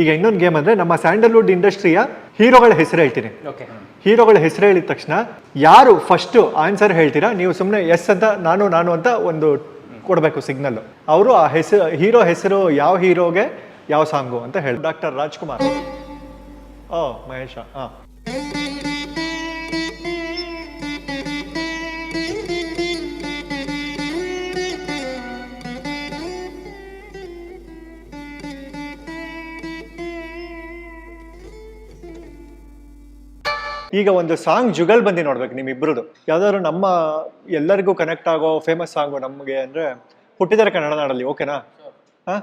ಈಗ ಇನ್ನೊಂದು ಗೇಮ್ ಅಂದ್ರೆ ನಮ್ಮ ಸ್ಯಾಂಡಲ್ವುಡ್ ಇಂಡಸ್ಟ್ರಿಯ ಹೀರೋಗಳ ಹೆಸರು ಹೇಳ್ತೀನಿ. ಓಕೆ. ಹೀರೋಗಳ ಹೆಸರು ಹೇಳಿದ ತಕ್ಷಣ ಯಾರು ಫಸ್ಟ್ ಆನ್ಸರ್ ಹೇಳ್ತೀರಾ? ನೀವು ಸುಮ್ಮನೆ ಎಸ್ ಅಂತ ನಾನು ನಾನು ಅಂತ ಒಂದು ಕೊಡಬೇಕು ಸಿಗ್ನಲ್ ಅವರು ಆ ಹೆಸರು ಹೀರೋ ಹೆಸರು ಯಾವ ಹೀರೋಗೆ ಯಾವ ಸಾಂಗು ಅಂತ ಹೇಳಿ ಡಾಕ್ಟರ್ ರಾಜ್ಕುಮಾರ್. ಓ ಮಹೇಶ ಹಾಂ. ಈಗ ಒಂದು ಸಾಂಗ್ ಜುಗಲ್ ಬಂದು ನೋಡ್ಬೇಕು ನಿಮ್ಮಿಬ್ರದ್ದು ಯಾವ್ದಾದ್ರು ನಮ್ಮ ಎಲ್ಲರಿಗೂ ಕನೆಕ್ಟ್ ಆಗೋ ಫೇಮಸ್ ಸಾಂಗು ನಮಗೆ ಅಂದ್ರೆ ಹುಟ್ಟಿದರೆ ಕನ್ನಡ ನಾಡಲ್ಲಿ ಓಕೆನಾ ಹಾ?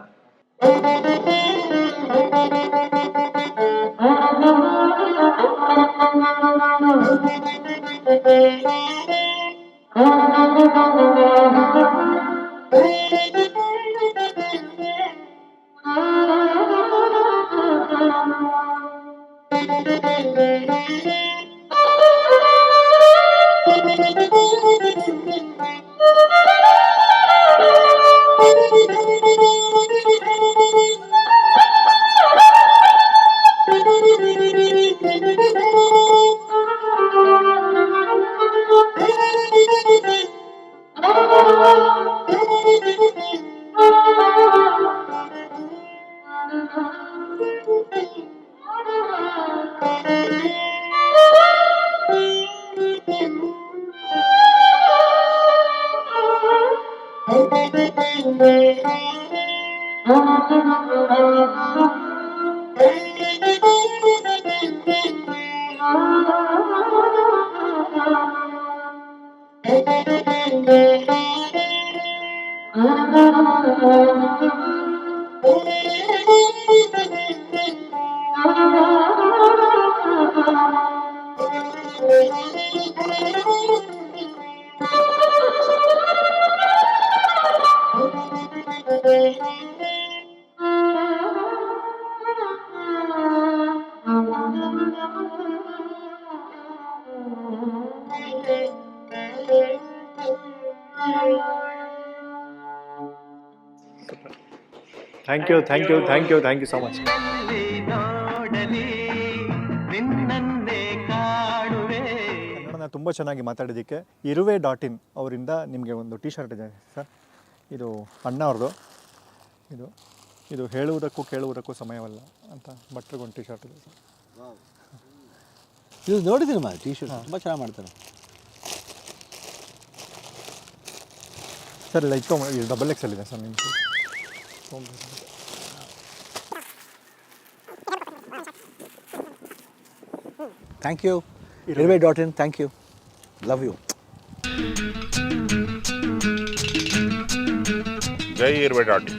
Thank you. Thank you thank you thank you thank you so much ಕನ್ನಡನ ತುಂಬ ಚೆನ್ನಾಗಿ ಮಾತಾಡಿದ್ದಕ್ಕೆ ಇರುವೆ ಡಾಟ್ ಇನ್ ಅವರಿಂದ ನಿಮಗೆ ಒಂದು ಟಿ ಶರ್ಟ್ ಇದೆ ಸರ್ ಇದು ಅಣ್ಣ ಅವ್ರದ್ದು. ಇದು ಇದು ಹೇಳುವುದಕ್ಕೂ ಕೇಳುವುದಕ್ಕೂ ಸಮಯವಲ್ಲ ಅಂತ ಭಟ್ರಿಗೊಂದು ಟಿ ಶರ್ಟ್ ಇದೆ ಸರ್ ಇದು ನೋಡಿದ್ದೀನಿ ಮಾ ಟಿ ಶರ್ಟ್ ತುಂಬ ಚೆನ್ನಾಗಿ ಮಾಡ್ತಾರೆ. ಸರ್ ಇಲ್ಲ ಇಟ್ಕೊಂಬ ಇದು ಡಬಲ್ ಎಕ್ಸೆಲ್ ಇದೆ ಸರ್ ನಿಮಗೆ ಥ್ಯಾಂಕ್ ಯು ಇರುವೆ dot in thank you love you ಜೈ ಇರ್ಬೇಡ ಡಾಟ್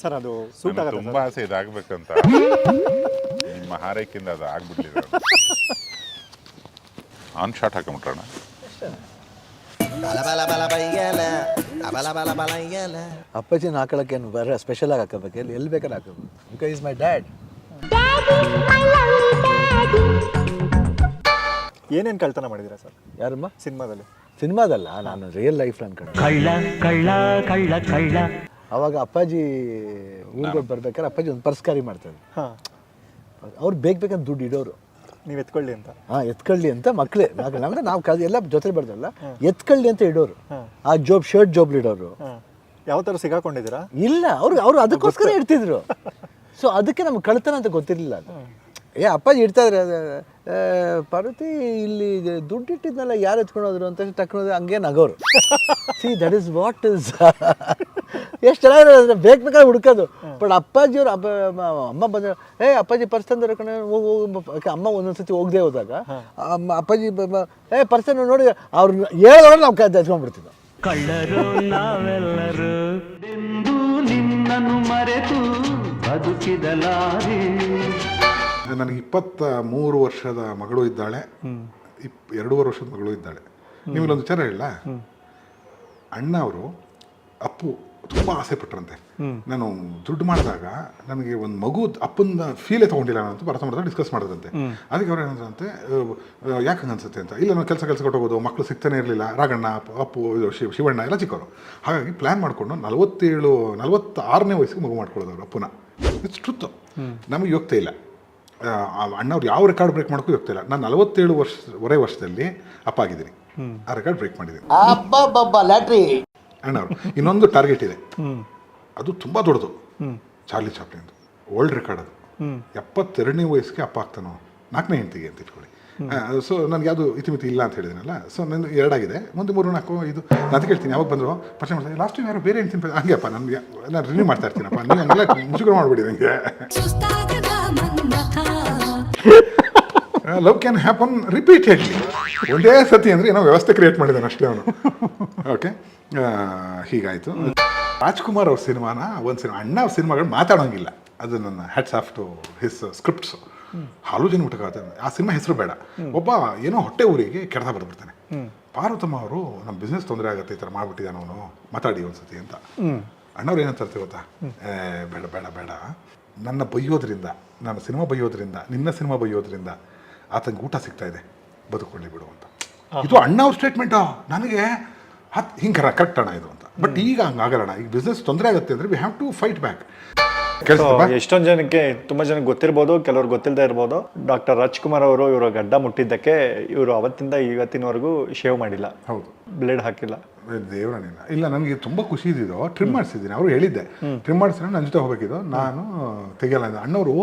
ಸರ್ ಅದು ಸೂಟ್ ನನಗೆ ಆಗುತ್ತೆ ತುಂಬಾ ಆಸೆ ಇದಾಗಬೇಕಂತ. ನಿಮ್ಮ ಹಾರೈಕೆಯಿಂದ ಅದು ಆಗ್ಬಿಡ್ಲಿಲ್ಲ ಆನ್ ಶಾಟ್ ಹಾಕೊಂಬಿಟ್ರಣ ಅಪ್ಪಾಜಿನ ಹಾಕೊಳಕ್ಕೆ ಏನು ಬರ ಸ್ಪೆಷಲ್ ಆಗಿ ಹಾಕಬೇಕು? ಎಲ್ಲಿ ಎಲ್ಲಿ ಬೇಕಾದ್ರೆ ಹಾಕಬೇಕು. ಬಿಕಾಸ್ ಇಸ್ ಮೈ ಡ್ಯಾಡ್ ಏನೇನು ಕಳ್ತನ ಮಾಡಿದ್ದೀರಾ ಸರ್? ಯಾರಮ್ಮ? ಸಿನಿಮಾದಲ್ಲಿ. ಸಿನಿಮಾದಲ್ಲ? ನಾನು ರಿಯಲ್ ಲೈಫ್ ಅನ್ಕೊಂಡು ಕಳ್ಳ ಕಳ್ಳ ಕಳ್ಳ ಕಳ್ಳ. ಅವಾಗ ಅಪ್ಪಾಜಿ ಊರಿಗೆ ಬರ್ಬೇಕಾದ್ರೆ ಅಪ್ಪಾಜಿ ಒಂದು ಪರ್ಸ್ಕಾರಿ ಮಾಡ್ತಾರೆ. ಹಾಂ. ಅವ್ರು ಬೇಕು ಬೇಕಂತ ದುಡ್ಡು ಇಡೋರು. ನೀವು ಎತ್ಕೊಳ್ಳಿ ಅಂತ. ಹಾ ಎತ್ಕೊಳ್ಳಿ ಅಂತ ಮಕ್ಕಳೇ ಅಂದ್ರೆ ನಾವು ಕಲ್ ಎಲ್ಲ ಜೊತೆ ಬರ್ದಲ್ಲ. ಎತ್ಕೊಳ್ಳಿ ಅಂತ ಇಡೋರು. ಆ ಜೋಬ್ ಶರ್ಟ್ ಜೋಬ್ಲಿ ಇಡೋರು. ಯಾವ ಥರ ಸಿಗಾಕೊಂಡಿದ್ದೀರಾ? ಇಲ್ಲ ಅವ್ರು ಅವ್ರು ಅದಕ್ಕೋಸ್ಕರ ಇಡ್ತಿದ್ರು. ಸೊ ಅದಕ್ಕೆ ನಮ್ಗೆ ಕಳ್ತನ ಅಂತ ಗೊತ್ತಿರಲಿಲ್ಲ ಅದು. ಏ ಅಪ್ಪಾಜಿ ಇಡ್ತಾ ಇದ್ರೆ ಅದು, ಆ, ಪಾರ್ವತಿ ಇಲ್ಲಿ ದುಡ್ಡು ಇಟ್ಟಿದ್ನಲ್ಲ ಯಾರು ಎತ್ಕೊಂಡೋದ್ರು ಅಂತ ತಕ್ಕೊಂಡ್ರೆ ಹಂಗೆ ನಗೋರು. See that is what is ಎಷ್ಟು ಚೆನ್ನಾಗಿರೋದು ಅಂದರೆ ಬೇಕು ಬೇಕಾದ್ರೆ ಹುಡ್ಕೋದು. ಬಟ್ ಅಪ್ಪಾಜಿಯವ್ರು ಅಪ್ಪ ಅಮ್ಮ ಬಂದ ಏ ಅಪ್ಪಾಜಿ ಪರ್ಸ್ ತಂದ್ರೆ ಕಣೆ ಹೋಗಿ ಹೋಗು ಅಮ್ಮ ಒಂದೊಂದು ಸತಿ ಹೋಗದೆ ಹೋದಾಗ ಅಮ್ಮ ಅಪ್ಪಾಜಿ ಏ ಪರ್ಸನ್ ನೋಡಿ ಅವ್ರು ಹೇಳೋದ್ರೆ ನಾವು ಕೈ ಎತ್ಕೊಂಡ್ಬಿಡ್ತಿದ್ದೋ. ಕಳ್ಳರು ನಾವೆಲ್ಲರೂ ಎಂದು ನಿನ್ನನ್ನು ಮರೆತು ಬದುಕಿದಲಾರೆ ನನಗೆ ಇಪ್ಪತ್ತ ಮೂರು ವರ್ಷದ ಮಗಳು ಇದ್ದಾಳೆ. ಇಪ್ ಎರಡೂವರೆ ವರ್ಷದ ಮಗಳು ಇದ್ದಾಳೆ. ನಿಮಗೊಂದು ವಿಚಾರ ಹೇಳಿಲ್ಲ ಅಣ್ಣ ಅವರು ಅಪ್ಪು ತುಂಬ ಆಸೆ ಪಟ್ಟರಂತೆ ನಾನು ದುಡ್ಡು ಮಾಡಿದಾಗ ನನಗೆ ಒಂದು ಮಗು ಅಪ್ಪನ ಫೀಲೇ ತೊಗೊಂಡಿಲ್ಲ ನಾನು ಭರತ ಮಾಡಿದಾಗ ಡಿಸ್ಕಸ್ ಮಾಡಿದ್ರಂತೆ. ಅದಕ್ಕೆ ಅವ್ರು ಏನಂತಂತೆ ಯಾಕೆ ಹಂಗೆ ಅನ್ಸುತ್ತೆ ಅಂತ? ಇಲ್ಲ ನಾನು ಕೆಲಸ ಕೆಲಸ ಕೊಟ್ಟೋಗೋದು ಮಕ್ಕಳು ಸಿಗ್ತಾನೆ ಇರಲಿಲ್ಲ. ರಾಗಣ್ಣ, ಅಪ್ಪ- ಅಪ್ಪು ಶಿವ ಶಿವಣ್ಣ ಎಲ್ಲ ಚಿಕ್ಕವರು. ಹಾಗಾಗಿ ಪ್ಲ್ಯಾನ್ ಮಾಡಿಕೊಂಡು ನಲವತ್ತೇಳು, ನಲವತ್ತಾರನೇ ವಯಸ್ಸಿಗೆ ಮಗು ಮಾಡ್ಕೊಳ್ಳೋದು ಅವರು ಅಪ್ಪನ. ಇಟ್ಸ್ ಟ್ರುತ್ ನಮಗೆ ಯೋಗ್ತಾ ಇಲ್ಲ. ಅಣ್ಣವ್ರು ಯಾವ ರೆಕಾರ್ಡ್ ಬ್ರೇಕ್ ಮಾಡೋಕ್ಕೂ ಹೋಗ್ತಿಲ್ಲ ಇಲ್ಲ. ನಾನು ನಲವತ್ತೇಳು ವರ್ಷ ವರೆ ವರ್ಷದಲ್ಲಿ ಅಪ್ಪ ಆಗಿದ್ದೀನಿ. ಆ ರೆಕಾರ್ಡ್ ಬ್ರೇಕ್ ಮಾಡಿದ್ದೀನಿ. ಲ್ಯಾಟ್ರಿ. ಅಣ್ಣವ್ರು ಇನ್ನೊಂದು ಟಾರ್ಗೆಟ್ ಇದೆ. ಅದು ತುಂಬ ದೊಡ್ಡದು. ಚಾರ್ಲಿ ಚಾಪ್ಲಿಂದು ಓಲ್ಡ್ ರೆಕಾರ್ಡ್ ಅದು. ಎಪ್ಪತ್ತೆರಡನೇ ವಯಸ್ಸಿಗೆ ಅಪ್ಪ ಆಗ್ತಾನೋ. ನಾಲ್ಕನೇ ಹೆಂಡತಿಗೆ ಅಂತ ಇಟ್ಕೊಳ್ಳಿ. ಸೊ ನನಗೆ ಯಾವುದು ಇತಿಮಿತಿ ಇಲ್ಲ ಅಂತ ಹೇಳಿದಿನಲ್ಲ. ಸೊ ನನ್ನ ಎರಡಾಗಿದೆ. ಮುಂದೆ ಮೂರು ನಾಲ್ಕು ಇದು ನಾನು ಕೇಳ್ತೀನಿ ಯಾವಾಗ ಬಂದರು? ಪ್ರಶ್ನೆ ಮಾಡ್ತೀನಿ ಲಾಸ್ಟ್ ಟೈಮ್ ಯಾರು ಬೇರೆ ಹೆಂಡ್ತೀನಿ ಹಂಗೆಪ್ಪ ನನಗೆ ನಾನು ರಿನ್ಯೂ ಮಾಡ್ತಾ ಇರ್ತೀನಪ್ಪ. ನೀವು ಹಂಗೆಲ್ಲ ಮುಜುಗರ ಮಾಡ್ಬಿಡಿ ನನಗೆ ಲವ್ ಕ್ಯಾನ್ ಹ್ಯಾಪನ್ ರಿಪೀಟೆಡ್ಲಿ ಒಂದೇ ಸತಿ ಅಂದರೆ ಏನೋ ವ್ಯವಸ್ಥೆ ಕ್ರಿಯೇಟ್ ಮಾಡಿದ್ದಾನೆ ಅಷ್ಟೇ ಅವನು. ಓಕೆ ಹೀಗಾಯಿತು. ರಾಜ್ಕುಮಾರ್ ಅವ್ರ ಸಿನಿಮಾನ ಒಂದು ಸಿನಿಮಾ ಅಣ್ಣ ಅವ್ರ ಸಿನಿಮಾಗಳು ಮಾತಾಡೋಂಗಿಲ್ಲ. ಅದು ನನ್ನ hats off to his scripts ಹಾಲು ಜನ ಊಟಕ್ಕೆ ಆ ಸಿನಿಮಾ ಹೆಸರು ಬೇಡ. ಒಬ್ಬ ಏನೋ ಹೊಟ್ಟೆ ಊರಿಗೆ ಕೆಡದ ಬರ್ಬಿಡ್ತಾನೆ. ಪಾರ್ವತಮ್ಮ ಅವರು ನಮ್ಮ ಬಿಸ್ನೆಸ್ ತೊಂದರೆ ಆಗುತ್ತೆ ಈ ಥರ ಮಾಡಿಬಿಟ್ಟಿದ್ದಾನೆ ಅವನು. ಮಾತಾಡಿ ಒಂದ್ಸತಿ ಅಂತ. ಅಣ್ಣವ್ರು ಏನಂತ ಗೊತ್ತಾ? ಏ, ಬೇಡ ಬೇಡ ಬೇಡ. ನನ್ನ ಬೈಯೋದ್ರಿಂದ ನನ್ನ ಸಿನಿಮಾ ಬೈಯೋದ್ರಿಂದ ನಿನ್ನ ಸಿನಿಮಾ ಬೈಯೋದ್ರಿಂದ ಆತನಿಗೆ ಊಟ ಸಿಗ್ತಾ ಇದೆ. ಬದುಕೊಳ್ಳಿ ಬಿಡು ಅಂತ. ಇದು ಅಣ್ಣ ಅವ್ರ ಸ್ಟೇಟ್ಮೆಂಟು ನನಗೆ ಹತ್ ಹಿಂಗೆ ಕರೆಕ್ಟ್ ಅಣ್ಣ ಇದು ಅಂತ. ಬಟ್ ಈಗ ಹಂಗಾಗಲ್ಲ ಅಣ್ಣ. ಈಗ ಬಿಸ್ನೆಸ್ ತೊಂದರೆ ಆಗುತ್ತೆ ಅಂದರೆ we have to fight back ಎಷ್ಟೊಂದು ಜನಕ್ಕೆ ತುಂಬಾ ಜನಕ್ಕೆ ಗೊತ್ತಿರ್ಬೋದು ಕೆಲವ್ರು ಗೊತ್ತಿಲ್ಲದೆ ಇರ್ಬೋದು. ಡಾಕ್ಟರ್ ರಾಜ್ಕುಮಾರ್ ಅವರು ಇವರು ಗಡ್ಡ ಮುಟ್ಟಿದ್ದಕ್ಕೆ ಇವರು ಅವತ್ತಿಂದ ಇವತ್ತಿನವರೆಗೂ ಶೇವ್ ಮಾಡಿಲ್ಲ. ಹೌದು. ಬ್ಲೇಡ್ ಹಾಕಿಲ್ಲ. ದೇವರ ನೀನು ಇಲ್ಲ ನನಗೆ ತುಂಬ ಖುಷಿ ಇದ್ದಿದ್ದು ಟ್ರಿಮ್ ಮಾಡಿಸಿದ್ದೀನಿ ಅವರು ಹೇಳಿದ್ದೆ. ಟ್ರಿಮ್ ಮಾಡಿಸಿದ್ರೆ ನನ್ನ ಜೊತೆ ಹೋಗ್ಬೇಕಿದ್ದು ನಾನು ತೆಗಿಯಲ್ಲ ಅಂದೆ ಅಣ್ಣವರು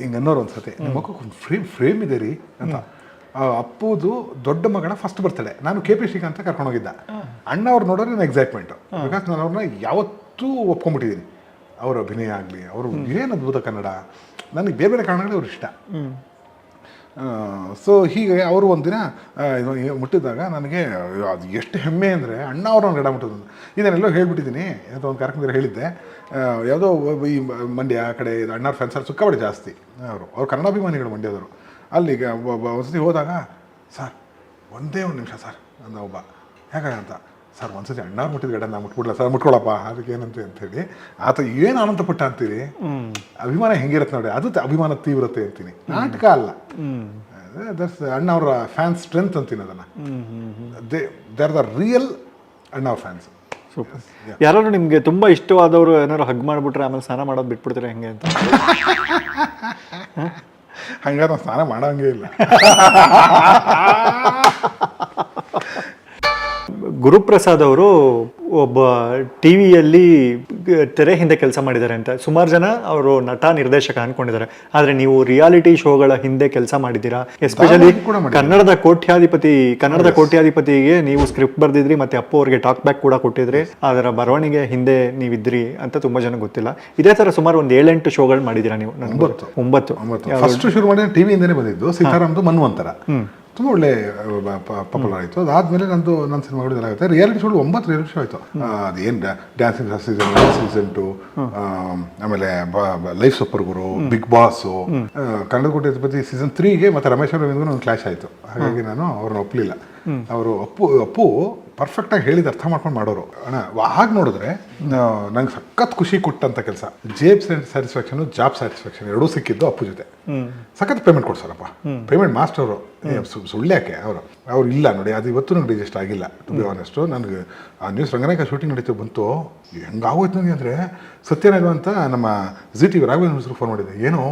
ಹಿಂಗೆ ಅನ್ನೋರು ಒಂದ್ಸತಿ ನಿಮ್ಮ ಮಕ್ಕಳು ಒಂದು ಫ್ರೇಮ್ ಫ್ರೇಮ್ ಇದೆ ರೀ ಅಂತ. ಅಪ್ಪುದು ದೊಡ್ಡ ಮಗನ ಫಸ್ಟ್ ಬರ್ತಡೆ ನಾನು ಕೆ ಪಿ ಶ್ರೀಕಾಂತ ಕರ್ಕೊಂಡು ಹೋಗಿದ್ದ. ಅಣ್ಣ ಅವ್ರು ನೋಡೋರು ನನ್ನ ಎಕ್ಸೈಟ್ಮೆಂಟು ಬಿಕಾಸ್ ನಾನು ಅವ್ರನ್ನ ಯಾವತ್ತೂ ಒಪ್ಕೊಂಡ್ಬಿಟ್ಟಿದ್ದೀನಿ ಅವರ ಅಭಿನಯ ಆಗಲಿ ಅವರು ಏನು ಅದ್ಭುತ ಕನ್ನಡ. ನನಗೆ ಬೇರೆ ಬೇರೆ ಕಾರಣಗಳು ಅವ್ರು ಇಷ್ಟ. ಸೊ ಹೀಗೆ ಅವರು ಒಂದಿನ ಮುಟ್ಟಿದಾಗ ನನಗೆ ಅದು ಎಷ್ಟು ಹೆಮ್ಮೆ ಅಂದರೆ ಅಣ್ಣ ಅವ್ರನ್ನ ಗಡ ಮುಟ್ಟಿದ್ದು ಇದನ್ನೆಲ್ಲೋ ಹೇಳ್ಬಿಟ್ಟಿದ್ದೀನಿ ಅಂತ ಒಂದು ಕಾರ್ಯಕ್ರಮದಲ್ಲಿ ಹೇಳಿದ್ದೆ. ಯಾವುದೋ ಈ ಮಂಡ್ಯ ಆ ಕಡೆ ಇದು ಅಣ್ಣವ್ರ ಫ್ರೆಂಡ್ಸಲ್ಲಿ ಸುಕ್ಕಾಬಡಿ ಜಾಸ್ತಿ, ಅವರು. ಅವ್ರು ಕನ್ನಡಾಭಿಮಾನಿಗಳು ಮಂಡ್ಯದವರು. ಅಲ್ಲಿಗೆ ಒಬ್ಬ ಒಂದ್ಸತಿ ಹೋದಾಗ, ಸರ್, ಒಂದೇ ಒಂದು ನಿಮಿಷ ಸರ್, ಅಂದ ಒಬ್ಬ. ಯಾಕೆ ಅಂತ ಸರ್ ಒಂದ್ಸತಿ ಅಣ್ಣವ್ರು ಮುಟ್ಟಿದ ಗಡ ನಾ ಮುಟ್ಬಿಡ್ಲ? ಸರ್ ಮುಟ್ಕೊಳಪ್ಪ ಅದಕ್ಕೆ ಏನಂತ ಅಂತೇಳಿ ಆತ ಏನು ಆನಂದ ಪಟ್ಟ ಅಂತೀರಿ? ಅಭಿಮಾನ ಹೆಂಗಿರುತ್ತೆ ನೋಡಿ ಅದು ಅಭಿಮಾನ ತೀವ್ರತೆ ಅಂತೀನಿ. ನಾಟಕ ಅಲ್ಲ. ದಟ್ಸ್ ಅಣ್ಣ ಅವರ ಫ್ಯಾನ್ ಸ್ಟ್ರೆಂತ್ ಅಂತೀನಿ ಅದನ್ನ. They they are the real ಅಣ್ಣ ಅವ್ರ ಫ್ಯಾನ್ಸ್. ಯಾರಾದ್ರು ನಿಮ್ಗೆ ತುಂಬಾ ಇಷ್ಟವಾದವರು ಏನಾದ್ರು ಹಗ್ ಮಾಡ್ಬಿಟ್ರೆ ಆಮೇಲೆ ಸ್ನಾನ ಮಾಡೋದು ಬಿಟ್ಬಿಡ್ತಾರೆ ಹೆಂಗೆ ಅಂತ? ಹಂಗಾದ್ರೆ ಸ್ನಾನ ಮಾಡೋಂಗೇ ಇಲ್ಲ. ಗುರುಪ್ರಸಾದ್ ಅವರು ಒಬ್ಬ ಟಿವಿಯಲ್ಲಿ ತೆರೆ ಹಿಂದೆ ಕೆಲಸ ಮಾಡಿದ್ದಾರೆ ಅಂತ. ಸುಮಾರು ಜನ ಅವರು ನಟ ನಿರ್ದೇಶಕ ಅನ್ಕೊಂಡಿದ್ದಾರೆ ಆದ್ರೆ ನೀವು ರಿಯಾಲಿಟಿ ಶೋಗಳ ಹಿಂದೆ ಕೆಲಸ ಮಾಡಿದ್ದೀರಾ? ಎಸ್ಪೆಷಲಿ. ಕನ್ನಡದ ಕೋಟ್ಯಾಧಿಪತಿ ಕನ್ನಡದ ಕೋಟ್ಯಾಧಿಪತಿಗೆ ನೀವು ಸ್ಕ್ರಿಪ್ಟ್ ಬರ್ದಿದ್ರಿ ಮತ್ತೆ ಅಪ್ಪು ಅವರಿಗೆ ಟಾಕ್ ಬ್ಯಾಕ್ ಕೂಡ ಕೊಟ್ಟಿದ್ರಿ. ಅದರ ಬರವಣಿಗೆ ಹಿಂದೆ ನೀವಿದ್ರಿ ಅಂತ ತುಂಬಾ ಜನ ಗೊತ್ತಿಲ್ಲ. ಇದೇ ತರ ಸುಮಾರು ಒಂದು ಏಳೆಂಟು ಶೋಗಳು ಮಾಡಿದ್ದೀರಾ ನೀವು? ಒಂಬತ್ತು. ಒಂಬತ್ತು. ಶುರು ಮಾಡಿದ್ರೆ ಟಿವಿಯಿಂದನೇ ಬಂದಿದ್ದು ಸೀತಾರಾಮ್ದು ಮನ್ವಂತರ. ತುಂಬ ಒಳ್ಳೆ ಪಾಪುಲರ್ ಆಯಿತು. ಅದಾದಮೇಲೆ ನಂದು ನನ್ನ ಸಿನಿಮಾಗಳು ಇದೆಲ್ಲ ಆಗುತ್ತೆ ರಿಯಾಲಿಟಿ ಶೋ ಒಂಬತ್ತು ರಿಯಾಲಿಟಿ ಶೋ ಆಯಿತು. ಅದೇನು ಡ್ಯಾನ್ಸಿಂಗ್ ಸೀಸನ್ ಸೀಸನ್ ಟು ಆಮೇಲೆ life super Guru big boss ಕನ್ನಡಕೋಟೆ ಕೋಟೆ ಸೀಸನ್ ತ್ರೀಗೆ ಮತ್ತೆ ರಮೇಶ್ ಅವರ ಒಂದು ಕ್ಲಾಶ್ ಆಯಿತು. ಹಾಗಾಗಿ ನಾನು ಅವ್ರನ್ನ ಒಪ್ಪಲಿಲ್ಲ ಅವರು ಅಪ್ಪು ಅಪ್ಪು ಪರ್ಫೆಕ್ಟಾಗಿ ಹೇಳಿದ ಅರ್ಥ ಮಾಡ್ಕೊಂಡು ಮಾಡೋರು. ಅಣ್ಣ ಹಾಗೆ ನೋಡಿದ್ರೆ ನಂಗೆ ಸಖತ್ ಖುಷಿ ಕೊಟ್ಟಂತ ಕೆಲಸ. ಜೇಬ್ ಸ್ಯಾಟಿಸ್ಫ್ಯಾಕ್ಷನ್ ಜಾಬ್ ಸ್ಯಾಟಿಸ್ಫ್ಯಾಕ್ಷನ್ ಎರಡೂ ಸಿಕ್ಕಿದ್ದು ಅಪ್ಪು ಜೊತೆ. ಸಖತ್ ಪೇಮೆಂಟ್ ಕೊಡ್ಸಾರಪ್ಪ ಪೇಮೆಂಟ್ ಮಾಸ್ಟರು ಸುಳ್ಳ್ಯಾಕೆ ಅವರು ಅವ್ರು ಇಲ್ಲ ನೋಡಿ ಅದು ಇವತ್ತು ನಂಗೆ ರಿಜಿಸ್ಟ್ ಆಗಿಲ್ಲ ಟು ಬಿ ಆನೆಸ್ಟು ನನಗೆ ಆ ನ್ಯೂಸ್ ರಂಗನಾಯಕ ಶೂಟಿಂಗ್ ನಡೀತು ಬಂತು. ಹೆಂಗಾಗೋಯ್ತು ನನಗೆ ಅಂದರೆ ಸತ್ಯನಾಯ್ದು ಅಂತ ನಮ್ಮ G T V Raghavendra phone ಮಾಡಿದ್ದೆ ಏನೋ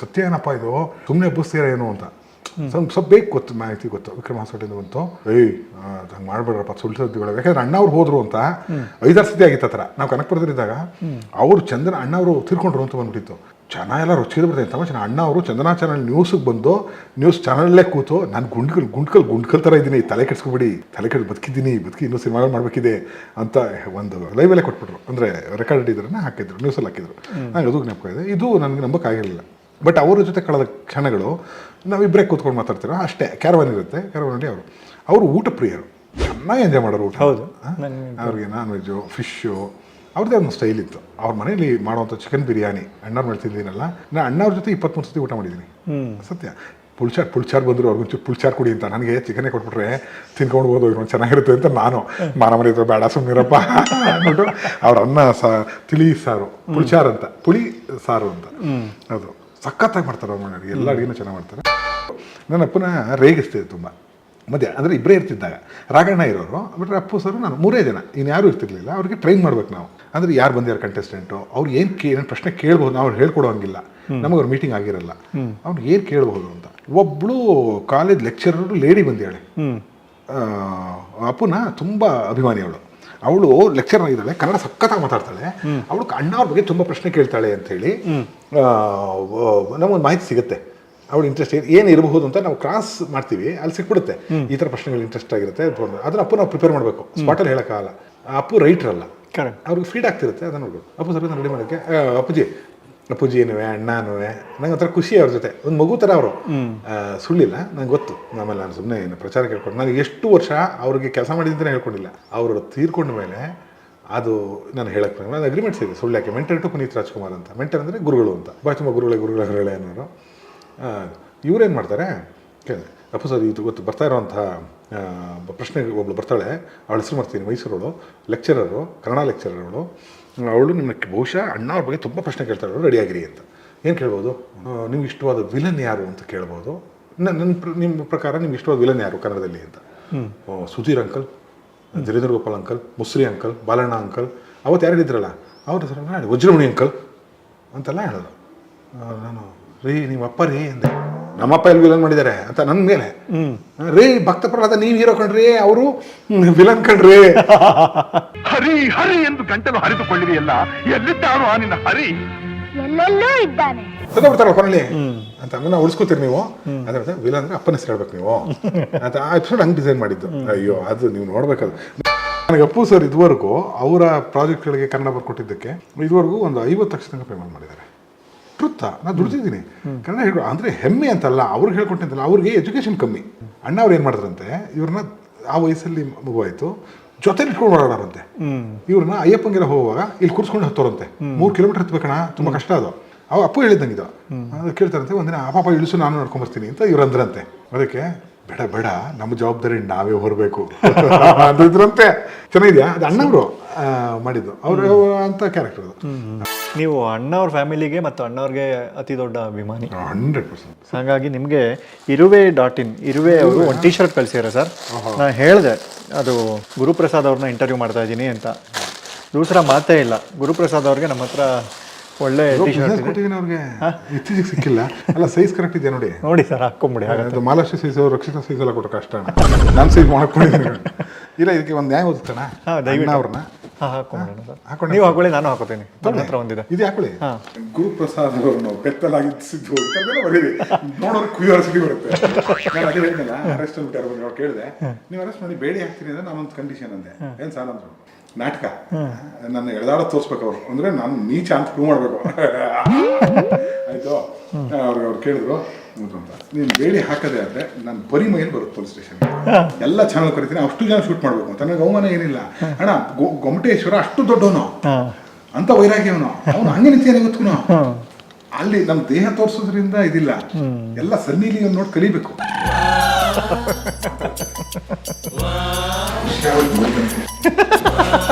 ಸತ್ಯ ಏನಪ್ಪ ಇದು? ಸುಮ್ಮನೆ ಎಬ್ಬಿಸ್ತೀರ ಏನು ಅಂತ. ಸ್ವಲ್ಪ ಸ್ವಲ್ಪ ಬೇಕು ಗೊತ್ತು ಮಾಹಿತಿ ಗೊತ್ತು. ವಿಕ್ರಮ ಹಾಸ್ಪಿಟಲಿಂದ ಬಂತು. ಏಯ್ ಹಂಗೆ ಮಾಡ್ಬೇಡ್ರಪ್ಪ ಸುಳ್ಳು ಸುದ್ದಿಗಳು. ಯಾಕಂದ್ರೆ ಅಣ್ಣವ್ರು ಹೋದ್ರು ಅಂತ ಐದಾರು ಸುದ್ದಿ ಆಗಿತ್ತು ಥರ ನಾವು ಕನಕಪುರದಲ್ಲಿದ್ದಾಗ ಅವರು ಚಂದನ ಅಣ್ಣವರು ತಿರ್ಕೊಂಡ್ರು ಅಂತ ಬಂದ್ಬಿಟ್ಟಿತ್ತು. ಜನ ಎಲ್ಲ ರುಚಿದು ಬರ್ತೈತೆ ತಮ್ಮ ಚೆನ್ನಾಗಿ ಅಣ್ಣ ಅವರು ಚಂದನಾ ಚಾನಲ್ ನ್ಯೂಸಿಗೆ ಬಂದು ನ್ಯೂಸ್ ಚಾನಲ್ಲೇ ಕೂತು ನಾನು ಗುಂಡ್ಕಲ್ ಗುಂಡ್ಕಲ್ ಗುಂಡ್ಕಲ್ ಥರ ಇದ್ದೀನಿ ತಲೆ ಕೆಡ್ಸ್ಕೊಬಿಡಿ ತಲೆ ಕೆಡ್ ಬದುಕಿದ್ದೀನಿ ಬದುಕಿ ಇನ್ನೂ ಸಿನಿಮಾಗಳು ಮಾಡಬೇಕಿದೆ ಅಂತ ಒಂದು ಲೈವಲ್ಲೇ ಕೊಟ್ಬಿಟ್ರು. ಅಂದರೆ ರೆಕಾರ್ಡ್ ಇದ್ರನ್ನ ಹಾಕಿದ್ರು ನ್ಯೂಸಲ್ಲಿ ಹಾಕಿದ್ರು. ನನಗೆ ಅದು ಇದೆ. ಇದು ನನಗೆ ನಂಬಕ್ಕಾಗಿರಲಿಲ್ಲ ಬಟ್ ಅವ್ರ ಜೊತೆ ಕಳೆದ ಕ್ಷಣಗಳು ನಾವಿಬ್ಬರೇ ಕೂತ್ಕೊಂಡು ಮಾತಾಡ್ತೀರೋ? ಅಷ್ಟೇ ಕ್ಯಾರವಾನ್ ಇರುತ್ತೆ ಕ್ಯಾರವನಲ್ಲಿ ಅವರು. ಅವರು ಊಟ ಪ್ರಿಯರು ಚೆನ್ನಾಗಿ ಎಂಜಾಯ್ ಮಾಡೋರು ಊಟ. ಹೌದು. ಅವ್ರಿಗೆ ನಾನ್ ವೆಜ್ಜು ಫಿಶ್ಶು ಅವ್ರದ್ದೇ ಒಂದು ಸ್ಟೈಲ್ ಇತ್ತು. ಅವ್ರ ಮನೇಲಿ ಮಾಡುವಂಥ ಚಿಕನ್ ಬಿರಿಯಾನಿ ಅಣ್ಣವ್ರ ಮೇಲೆ ತಿಂದಿನಲ್ಲ ನಾನು ಅಣ್ಣವ್ರ ಜೊತೆ ಇಪ್ಪತ್ತ್ಮೂರು ಸತಿ ಊಟ ಮಾಡಿದ್ದೀನಿ ಸತ್ಯ. ಪುಳ್ಚಾರ್ ಪುಳ್ಚಾರ್ ಬಂದರು ಅವ್ರಿಗೊಂಚೂರು ಪುಳ್ಚಾರ್ ಕುಡಿ ಅಂತ. ನನಗೆ ಚಿಕನ್ನೇ ಕೊಟ್ಬಿಟ್ರೆ ತಿನ್ಕೊಂಡು ಇನ್ನೊಂದು ಚೆನ್ನಾಗಿರುತ್ತೆ ಅಂತ ನಾನು. ಮಾನ ಹತ್ರ ಬೇಡ ಸುಮ್ಮನಿರಪ್ಪ ಅಂದ್ಬಿಟ್ಟು ಅವ್ರ ಅನ್ನ ಸಾ ತಿಳಿ ಸಾರು ಪುಳ್ಚಾರ್ ಅಂತ. ಪುಳಿ ಸಾರು ಅಂತ. ಅದು ಸಖತ್ತಾಗಿ ಮಾಡ್ತಾರೆ ಅವ್ರ ಮನೆಯವ್ರಿಗೆ ಎಲ್ಲ ಅಡುಗೆನೂ ಚೆನ್ನಾಗಿ ಮಾಡ್ತಾರೆ. ನನ್ನ ಅಪ್ಪನ ರೇಗಿಸ್ತಿದೆ ತುಂಬ. ಮಧ್ಯ ಅಂದರೆ ಇಬ್ಬರೇ ಇರ್ತಿದ್ದಾಗ. ರಾಗಣ್ಣ ಇರೋರು ಬಿಟ್ಟರೆ ಅಪ್ಪು ಸರ್ ನಾನು ಮೂರೇ ಜನ. ಇನ್ಯಾರೂ ಇರ್ತಿರ್ಲಿಲ್ಲ. ಅವ್ರಿಗೆ ಟ್ರೈನ್ ಮಾಡ್ಬೇಕು ನಾವು. ಅಂದರೆ ಯಾರು ಬಂದಿದ್ದಾರೆ ಕಂಟೆಸ್ಟೆಂಟು ಅವ್ರು ಏನು ಕೇ ಏನೇನು ಪ್ರಶ್ನೆ ಕೇಳ್ಬೋದು ನಾವು ಅವ್ರು ಹೇಳ್ಕೊಡೋ ಹಂಗಿಲ್ಲ ನಮಗೆ ಅವ್ರ ಮೀಟಿಂಗ್ ಆಗಿರಲ್ಲ ಅವ್ರು ಏನು ಕೇಳಬಹುದು ಅಂತ. ಒಬ್ಬಳು ಕಾಲೇಜ್ ಲೆಕ್ಚರರು ಲೇಡಿ ಬಂದಿದ್ದಾಳೆ. ಅಪ್ಪನ ತುಂಬ ಅಭಿಮಾನಿ ಅವಳು. ಅವಳು ಲೆಕ್ಚರ್ ಆಗಿದ್ದಾಳೆ ಕನ್ನಡ ಸಖತ್ತಾಗಿ ಮಾತಾಡ್ತಾಳೆ. ಅವಳು ಅಣ್ಣವ್ರ ಬಗ್ಗೆ ತುಂಬ ಪ್ರಶ್ನೆ ಕೇಳ್ತಾಳೆ ಅಂತೇಳಿ ನಮಗೊಂದು ಮಾಹಿತಿ ಸಿಗುತ್ತೆ. ಅವಳು ಇಂಟ್ರೆಸ್ಟ್ ಏನು ಇರಬಹುದು ಅಂತ ನಾವು ಕ್ರಾಸ್ ಮಾಡ್ತೀವಿ ಅಲ್ಲಿ ಸಿಕ್ಬಿಡುತ್ತೆ. ಈ ಥರ ಪ್ರಶ್ನೆಗಳು ಇಂಟ್ರೆಸ್ಟ್ ಆಗಿರುತ್ತೆ ಅದನ್ನ ಅಪ್ಪು ನಾವು ಪ್ರಿಪೇರ್ ಮಾಡಬೇಕು ಸ್ಪಾಟಲ್ಲಿ ಹೇಳೋಕ್ಕಾಗಲ್ಲ. Appu writer Correct. ಅವ್ರಿಗೆ ಫೀಡ್ ಆಗ್ತಿರುತ್ತೆ ಅದನ್ನ ನೋಡ್ಬೋದು ಅಪ್ಪು ಸರ್ ರೆಡಿ ಮಾಡೋಕ್ಕೆ. ಅಪ್ಪುಜಿ ಅಪ್ಪುಜಿ. ಏನುವೆ ಅಣ್ಣನೂ ನಂಗೆ ಒಂಥರ ಖುಷಿ ಅವ್ರ ಜೊತೆ. ಒಂದು ಮಗು ಥರ ಅವರು. ಸುಳ್ಳಿಲ್ಲ ನಂಗೆ ಗೊತ್ತು. ಆಮೇಲೆ ನಾನು ಸುಮ್ಮನೆ ಏನು ಪ್ರಚಾರ ಕೇಳ್ಕೊಂಡು ನಾನು ಎಷ್ಟು ವರ್ಷ ಅವ್ರಿಗೆ ಕೆಲಸ ಮಾಡಿದ್ದೇ ಹೇಳ್ಕೊಂಡಿಲ್ಲ. ಅವರು ತೀರ್ಕೊಂಡ ಮೇಲೆ ಅದು ನಾನು ಹೇಳಕ್ಕೆ ನಾನು ಅಗ್ರಿಮೆಂಟ್ಸ್ ಇದೆ ಸುಳ್ಳು ಯಾಕೆ? ಮೆಂಟರ್ ಟು ಪುನೀತ್ ರಾಜ್ಕುಮಾರ್ ಅಂತ. ಮೆಂಟರ್ ಅಂದರೆ ಗುರುಗಳು ಅಂತ. ಭಾಳ ತುಂಬ ಗುರುಗಳೇ ಗುರುಗಳ ಹೇಳೆ ಅನ್ನೋರು. ಇವ್ರೇನು ಮಾಡ್ತಾರೆ? ಅಪ್ಪು ಸರ್ ಇದು ಗೊತ್ತು ಬರ್ತಾ ಇರೋವಂಥ ಪ್ರಶ್ನೆ ಒಬ್ಬಳು ಬರ್ತಾಳೆ ಅವಳ ಹೆಸರು ಮಾಡ್ತೀನಿ ಮೈಸೂರವಳು ಲೆಕ್ಚರರು ಕನ್ನಡ ಲೆಕ್ಚರರ್ಗಳು ಅವಳು. ನಿಮಗೆ ಬಹುಶಃ ಅಣ್ಣ ಅವ್ರ ಬಗ್ಗೆ ತುಂಬ ಪ್ರಶ್ನೆ ಕೇಳ್ತಾಳೆ ರೆಡಿ ರೆಡಿಯಾಗಿರಿ ಅಂತ. ಏನು ಕೇಳ್ಬೋದು? ನಿಮ್ಗೆ ಇಷ್ಟವಾದ ವಿಲನ್ ಯಾರು ಅಂತ ಕೇಳ್ಬೋದು. ನನ್ನ ನಿಮ್ಮ ಪ್ರಕಾರ ನಿಮ್ಗೆ ಇಷ್ಟವಾದ ವಿಲನ್ ಯಾರು ಕನ್ನಡದಲ್ಲಿ ಅಂತ? Sudhir uncle Dhirendra Gopal uncle Musri uncle Balanna uncle ಅವತ್ತು ಯಾರು ಹೇಳಿದ್ರಲ್ಲ ಅವ್ರ ಹೆಸರು ವಜ್ರಮಣಿ ಅಂಕಲ್ ಅಂತೆಲ್ಲ ಹೇಳೋದು. ನಾನು ರೀ ನಿಮ್ಮ ಅಪ್ಪ ರೀ ಅಂದೆ. ನಮ್ಮಪ್ಪ ಎಲ್ಲಿ ವಿಲನ್ ಮಾಡಿದ್ದಾರೆ ಅಂತ ನನ್ನ ಮೇಲೆ. ರೀ ಭಕ್ತ ಪ್ರಹ್ಲಾದ ನೀವು ಹೀರೋ ಕಣ್ರಿ ಅವರು ವಿಲನ್ ಕಣ್ರಿ ಹರಿ ಹರಿ ಎಂದು ಗಂಟಲು ಹರಿದುಕೊಳ್ಳಿದೆಯಲ್ಲ ಎಲ್ಲಿದ್ದಾನು ಆ ನಿನ್ನ ಹರಿ? ಎಲ್ಲೆಲ್ಲೋ ಇದ್ದಾನೆ. ತಗೋಬಿಡ್ತಾರಲ್ಲ ಕೊನೆಯಲ್ಲಿ ಅಂತ ಅಂದ್ರೆ ನಾವು ಉಳಿಸ್ಕೋತೀರಿ ನೀವು. ಅದ್ರ ವಿಲನ್ ಅಂದ್ರೆ ಅಪ್ಪನ ಹೆಸರು ಹೇಳ್ಬೇಕು ನೀವು. ಅಂತ ಆ ಎಪಿಸೋಡ್ ಹಂಗೆ ಡಿಸೈನ್ ಮಾಡಿದ್ದು. ಅಯ್ಯೋ ಅದು ನೀವು ನೋಡ್ಬೇಕದು. ನನಗೆ ಅಪ್ಪು ಸರ್ ಇದುವರೆಗೂ ಅವರ ಪ್ರಾಜೆಕ್ಟ್ಗಳಿಗೆ ಕನ್ನಡ ಬರ್ಕೊಟ್ಟಿದ್ದಕ್ಕೆ ಇದುವರೆಗೂ ಒಂದು ಐವತ್ತು ಲಕ್ಷ ತನಕ ಪೇಮೆಂಟ್ ಮಾಡಿದ್ದಾರೆ. ಟ್ರುತ್ತ ನಾನು ದುಡ್ತಿದ್ದೀನಿ ಕನ್ನಡ ಹೇಳ್ಕೊ ಅಂದರೆ ಹೆಮ್ಮೆ ಅಂತಲ್ಲ ಅವ್ರಿಗೆ ಹೇಳ್ಕೊಟ್ಟಿದ್ದಲ್ಲ ಅವ್ರಿಗೆ ಎಜುಕೇಷನ್ ಕಮ್ಮಿ. ಅಣ್ಣ ಅವ್ರು ಏನು ಮಾಡಿದ್ರಂತೆ ಇವ್ರನ್ನ ಆ ವಯಸ್ಸಲ್ಲಿ ಮಗುವಾಯಿತು ಜೊತೆ ಇಟ್ಕೊಂಡು ಓಡಾಡೋರಂತೆ ಇವ್ರನ್ನ ಅಯ್ಯಪ್ಪಂಗೆಲ್ಲ ಹೋಗುವಾಗ ಇಲ್ಲಿ ಕೂರ್ಸ್ಕೊಂಡು ಹತ್ತೋರಂತೆ. ಮೂರು ಕಿಲೋಮೀಟರ್ ಹತ್ಬೇಕಣ ತುಂಬ ಕಷ್ಟ ಅದು. ಅವ ಅಪ್ಪು ಹೇಳಿದ್ದಂಗಿದು ಅದು ಕೇಳ್ತಾರಂತೆ ಒಂದಿನ ಆ ಪಾಪ ಇಳಿಸು ನಾನು ನಡ್ಕೊಂಬರ್ತೀನಿ ಅಂತ ಇವ್ರು ಅಂದ್ರಂತೆ. ಅದಕ್ಕೆ ಬೇಡ ಬೇಡ ನಮ್ಮ ಜವಾಬ್ದಾರಿ ನಾವೇ ಹೊರಬೇಕು. ಅಂದಿದ್ರಂತೆ. ಚೆನ್ನಾಗಿದೆಯಾ? ಅದು ಅಣ್ಣವರು ಮಾಡಿದ್ದು. ಅವರು ಅಂತ ಕ್ಯಾರೆಕ್ಟರ್ ಅದು. ನೀವು ಅಣ್ಣವ್ರ ಫ್ಯಾಮಿಲಿಗೆ ಮತ್ತು ಅಣ್ಣವ್ರಿಗೆ ಅತಿ ದೊಡ್ಡ ಅಭಿಮಾನಿ. Hundred percent. ಹಾಗಾಗಿ ನಿಮಗೆ ಇರುವೆ ಡಾಟ್ ಇನ್ ಇರುವೆ ಅವರು ಒಂದು ಟಿ ಶರ್ಟ್ ಕಳಿಸಿದ್ರೆ ಸರ್. ನಾನು ಹೇಳಿದೆ ಅದು ಗುರುಪ್ರಸಾದ್ ಅವ್ರನ್ನ ಇಂಟರ್ವ್ಯೂ ಮಾಡ್ತಾ ಇದ್ದೀನಿ ಅಂತ. ದೂಸರ ಮಾತೇ ಇಲ್ಲ. ಗುರುಪ್ರಸಾದ್ ಅವ್ರಿಗೆ ನಮ್ಮ ಹತ್ರ ಒಳ್ಳೆ ಟೀ ಶರ್ಟ್ ಕೊಟ್ಟಿದ್ದೀನಿ ಅವ್ರಿಗೆ ಇತ್ತೀಚೆಗೆ ಸಿಕ್ಕಿಲ್ಲ. ಅಲ್ಲ ಸೈಜ್ ಕರೆಕ್ಟ್ ಇದೆ ನೋಡಿ? ನೋಡಿ ಸರ್ ಹಾಕ್ಕೊಂಬಿಡಿ ಹಾಗಾದ್ರೆ. ಮಾಲಾಶ್ರೀ ಸೈಜ್ ರಕ್ಷಿತ ಸೈಜ್ ಎಲ್ಲ ಕೊಟ್ಟು ಕಷ್ಟ ನಾನು ಸೈಜ್ ಮಾಡ್ಕೊಂಡಿದ್ದೀನಿ. ಇಲ್ಲ ಇದಕ್ಕೆ ಒಂದು ನ್ಯಾಯ ಓದಿಸ್ತಾನ. ಅವ್ರನ್ನ ಹಾಂ ಹಾಕ್ಕೊಂಬಿಡೋಣ ಸರ್. ನೀವು ಹಾಕೊಳ್ಳಿ ನಾನು ಹಾಕೋತೀನಿ. ನನ್ನ ಹತ್ರ ಒಂದಿದೆ. ಇದು ಹಾಕೊಳ್ಳಿ. ಗುರುಪ್ರಸಾದ್ ಅವರನ್ನು ಬೆತ್ತಲಾಗಿಸಿದ್ದು ಇಂಥದ್ದೆಲ್ಲ ಬರೀರಿ. ನೋಡೋರು ಕುಯ್ಯೋರ ಸಿಟಿ ಬರುತ್ತೆ. ನಾನು ಅದೇ ಹೇಳಿದ್ನಲ್ಲ ಅರೆಸ್ಟ್ ಅಂದ್ಬಿಟ್ಟು ಯಾರು ಬಂದ್ರು ಅವ್ರು ಕೇಳಿದೆ ನೀವು ಅರೆಸ್ಟ್ ಮಾಡಿ ಬೇಡಿ ಹಾಕ್ತೀನಿ ಅಂದ್ರೆ ನಾನೊಂದು ಕಂಡೀಷನ್ ಅಂದೆ. ಏನು ಸಾಲ ಅಂದ್ರು? ನಾಟಕ. ನನ್ನ ಎಳೆದಾಡ ತೋರಿಸ್ಬೇಕು ಅವರು. ಅಂದ್ರೆ ನಾನು ನೀಚ ಅಂತ ಪ್ರೂವ್ ಮಾಡಬೇಕು. ಆಯ್ತು? ಅವ್ರಿಗೆ ಅವ್ರು ಕೇಳಿದ್ರು. ಅಂತ. ನೀನು ಬೇಡಿ ಹಾಕದೆ ಆದರೆ ನಾನು ಬರೀ ಮೈಯಲ್ಲಿ ಬರುತ್ತೆ ಪೊಲೀಸ್ ಸ್ಟೇಷನ್ ಎಲ್ಲ ಚಾನಲ್ ಕರಿತೀನಿ ಅಷ್ಟು ಜನ ಶೂಟ್ ಮಾಡಬೇಕು ಅಂತ. ನನಗೆ ಅವಮಾನ ಏನಿಲ್ಲ. ಅಣ್ಣ ಗೊ- ಗೊಮಟೇಶ್ವರ ಅಷ್ಟು ದೊಡ್ಡವನು. ಅಂತ ವೈರಾಗ್ಯವನು. ಅವನು ಹಂಗೆ ನಿಂತಿಯಾನೆ ಗೊತ್ತು ಅಲ್ಲಿ ನಮ್ಮ ದೇಹ ತೋರಿಸೋದ್ರಿಂದ ಇದಿಲ್ಲ. ಎಲ್ಲ ಸನ್ನಿಲಿ ನೋಡಿ ಕಲಿಬೇಕು.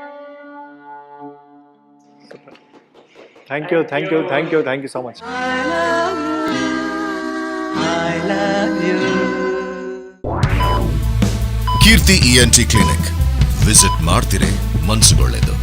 Thank you thank you thank you thank you so much Keerthi ENT clinic. Visit ಮಾಡ್ತಿರೇ ಮನ್ಸುಗೊಳ್ಳೆದು.